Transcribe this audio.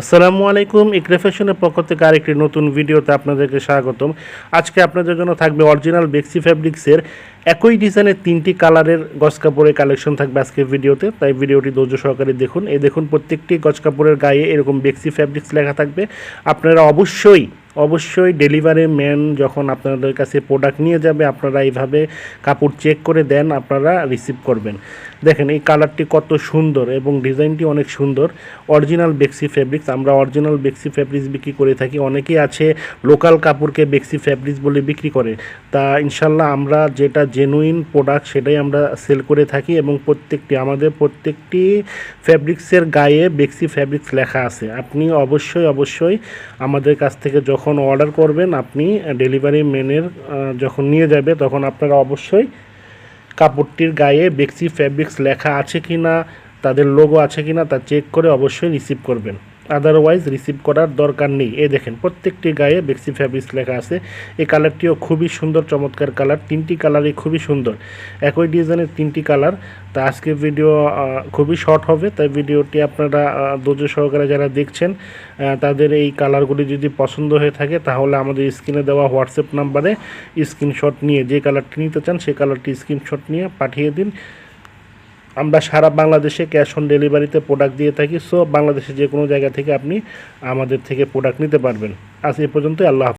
আসসালামু আলাইকুম, ইকরে ফ্যাশনের পক্ষ থেকে আরেকটি নতুন ভিডিওতে আপনাদেরকে স্বাগতম। আজকে আপনাদের জন্য থাকবে অরিজিনাল বেক্সি ফ্যাব্রিক্সের একই ডিজাইনের তিনটি কালারের গজ কাপড়ের কালেকশন থাকবে আজকের ভিডিওতে। তাই ভিডিওটি ধৈর্য সহকারে দেখুন। এই দেখুন, প্রত্যেকটি গজ কাপড়ের গায়ে এরকম বেক্সি ফ্যাব্রিক্স লেখা থাকবে। আপনারা অবশ্যই অবশ্যই ডেলিভারি ম্যান যখন আপনাদের কাছে প্রোডাক্ট নিয়ে যাবে, আপনারা এইভাবে কাপড় চেক করে দেন, আপনারা রিসিভ করবেন। দেখেন এই কালারটি কত সুন্দর এবং ডিজাইনটি অনেক সুন্দর। অরিজিনাল বেক্সি ফ্যাব্রিক্স আমরা অরিজিনাল বেক্সি ফ্যাব্রিক্স বিক্রি করে থাকি। অনেকেই আছে লোকাল কাপড়কে বেক্সি ফ্যাব্রিক্স বলে বিক্রি করে। তা ইনশাল্লাহ আমরা যেটা জেনুইন প্রোডাক্ট সেটাই আমরা সেল করে থাকি এবং প্রত্যেকটি, আমাদের প্রত্যেকটি ফ্যাব্রিক্সের গায়ে বেক্সি ফ্যাব্রিক্স লেখা আছে। আপনি অবশ্যই অবশ্যই আমাদের কাছ থেকে যখন অর্ডার করবেন, আপনি ডেলিভারি ম্যানের যখন নিয়ে যাবে, তখন আপনারা অবশ্যই কাপড়টির গায়ে বেক্সি ফ্যাব্রিক্স লেখা আছে কি না তাদের লোগো আছে কি না তা চেক করে অবশ্যই রিসিভ করবেন। আদারওয়াইজ রিসিভ করার দরকার নেই। এ দেখেন, প্রত্যেকটি গায়ে বেক্সি ফ্যাব্রিক্স লেখা আছে। এই কালারটিও খুবই সুন্দর, চমৎকার কালার। তিনটি কালারই খুবই সুন্দর। একই ডিজাইনের তিনটি কালার। তা আজকে ভিডিও খুবই শর্ট হবে। তাই ভিডিওটি আপনারা ধৈর্য সহকারে যারা দেখছেন তাদের এই কালারগুলি যদি পছন্দ হয়ে থাকে, তাহলে আমাদের স্ক্রিনে দেওয়া হোয়াটসঅ্যাপ নাম্বারে স্ক্রিনশট নিয়ে যে কালারটি নিতে চান সেই কালারটি স্ক্রিনশট নিয়ে পাঠিয়ে দিন। আমরা সারা বাংলাদেশে ক্যাশ অন ডেলিভারিতে প্রোডাক্ট দিয়ে থাকি সো বাংলাদেশে যে কোনো জায়গা থেকে আপনি আমাদের থেকে প্রোডাক্ট নিতে পারবেন আজ এ পর্যন্ত আল্লাহ।